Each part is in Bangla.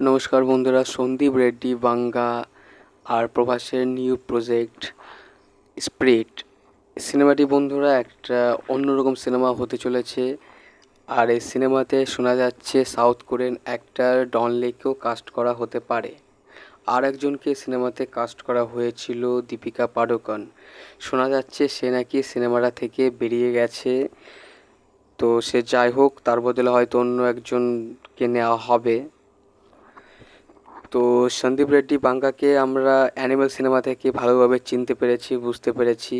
নমস্কার বন্ধুরা, সন্দীপ রেড্ডি, বাঙ্গা আর প্রভাসের নিউ প্রজেক্ট স্প্রিট। সিনেমাটি বন্ধুরা একটা অন্যরকম সিনেমা হতে চলেছে আর এই সিনেমাতে শোনা যাচ্ছে সাউথ কোরিয়ান অ্যাক্টার ডন লেকেও কাস্ট করা হতে পারে। আর একজনকে সিনেমাতে কাস্ট করা হয়েছিল দীপিকা পাডুকোন। শোনা যাচ্ছে সে নাকি সিনেমাটা থেকে বেরিয়ে গেছে। তো সে যাই হোক, তার বদলে হয়তো অন্য একজনকে নেওয়া হবে। তো সন্দীপ রেড্ডি বাঙ্গাকে আমরা অ্যানিমেল সিনেমা থেকে ভালোভাবে চিনতে পেরেছি, বুঝতে পেরেছি।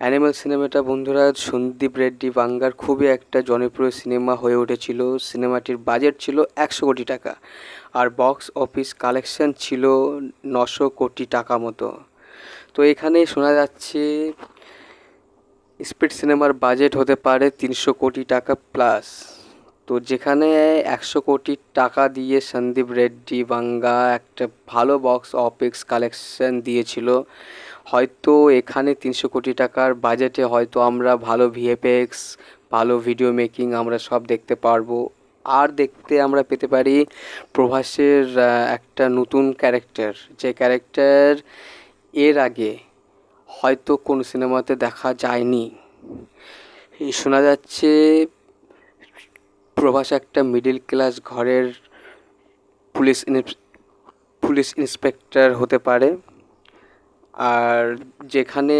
অ্যানিমেল সিনেমাটা বন্ধুরা সন্দীপ রেড্ডি বাঙ্গার খুবই একটা জনপ্রিয় সিনেমা হয়ে উঠেছিল। সিনেমাটির বাজেট ছিল একশো কোটি টাকা আর বক্স অফিস কালেকশন ছিল নশো কোটি টাকা মতো। তো এখানে শোনা যাচ্ছে, স্পিড সিনেমার বাজেট হতে পারে তিনশো কোটি টাকা প্লাস। তো যেখানে একশো কোটি টাকা দিয়ে সন্দীপ রেড্ডি, বাঙ্গা একটা ভালো বক্স অফিস কালেকশন দিয়েছিল। হয়তো এখানে তিনশো কোটি টাকার বাজেটে হয়তো আমরা ভালো ভিএফএক্স ভালো ভিডিও মেকিং আমরা সব দেখতে পারব। আর দেখতে আমরা পেতে পারি প্রভাসের একটা নতুন ক্যারেক্টার যে ক্যারেক্টার এর আগে হয়তো কোনো সিনেমাতে দেখা যায়নি। শোনা যাচ্ছে প্রভাস একটা মিডিল ক্লাস ঘরের পুলিশ পুলিশ ইন্সপেক্টর হতে পারে। আর যেখানে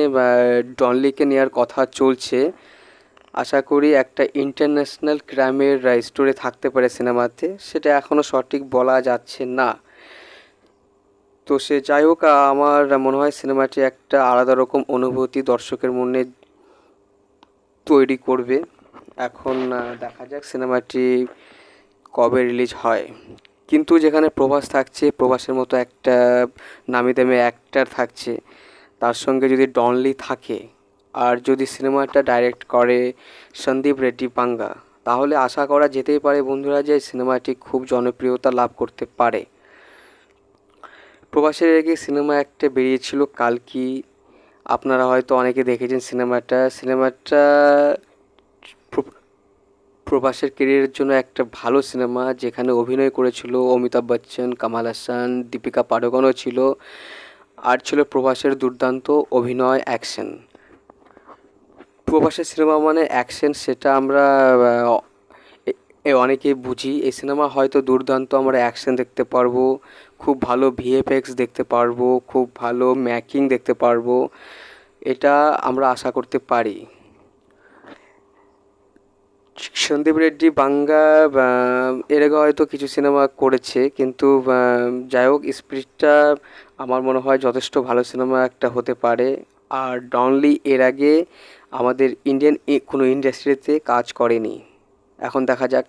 ডনলিকে নেওয়ার কথা চলছে, আশা করি একটা ইন্টারন্যাশনাল ক্রাইমের স্টোরি থাকতে পারে সিনেমাতে সেটা এখনও সঠিক বলা যাচ্ছে না। তো সে যাই হোক, আমার মনে হয় সিনেমাটি একটা আলাদা রকম অনুভূতি দর্শকের মনে তৈরি করবে। এখন দেখা যাক সিনেমাটি কবে রিলিজ হয়। কিন্তু যেখানে প্রভাস থাকছে, প্রভাসের মতো একটা নামি দামি অ্যাক্টার থাকছে, তার সঙ্গে যদি ডনলি থাকে, আর যদি সিনেমাটা ডাইরেক্ট করে সন্দীপ রেড্ডি পাঙ্গা, তাহলে আশা করা যেতেই পারে বন্ধুরা যে সিনেমাটি খুব জনপ্রিয়তা লাভ করতে পারে। প্রবাসের আগে সিনেমা একটা বেরিয়েছিল কালকি, আপনারা হয়তো অনেকে দেখেছেন সিনেমাটা। সিনেমাটা প্রভাসের কেরিয়ারের জন্য একটা ভালো সিনেমা যেখানে অভিনয় করেছিল অমিতাভ বচ্চন, কামাল হাসান, দীপিকা পাডুকোনও ছিল। আর ছিল প্রভাসের দুর্দান্ত অভিনয় অ্যাকশন প্রভাসের সিনেমা মানে অ্যাকশন সেটা আমরা অনেকেই বুঝি। এই সিনেমা হয়তো দুর্দান্ত আমরা অ্যাকশন দেখতে পারব, খুব ভালো ভিএফএক্স দেখতে পারব, খুব ভালো ম্যাকিং দেখতে পারব, এটা আমরা আশা করতে পারি। সন্দীপ রেড্ডি, বাঙ্গা এর আগে হয়তো কিছু সিনেমা করেছে, কিন্তু যাই হোক, স্পিরিটটা আমার মনে হয় যথেষ্ট ভালো সিনেমা একটা হতে পারে। আর ডনলি এর আগে আমাদের ইন্ডিয়ান কোনো ইন্ডাস্ট্রিতে কাজ করেনি। এখন দেখা যাক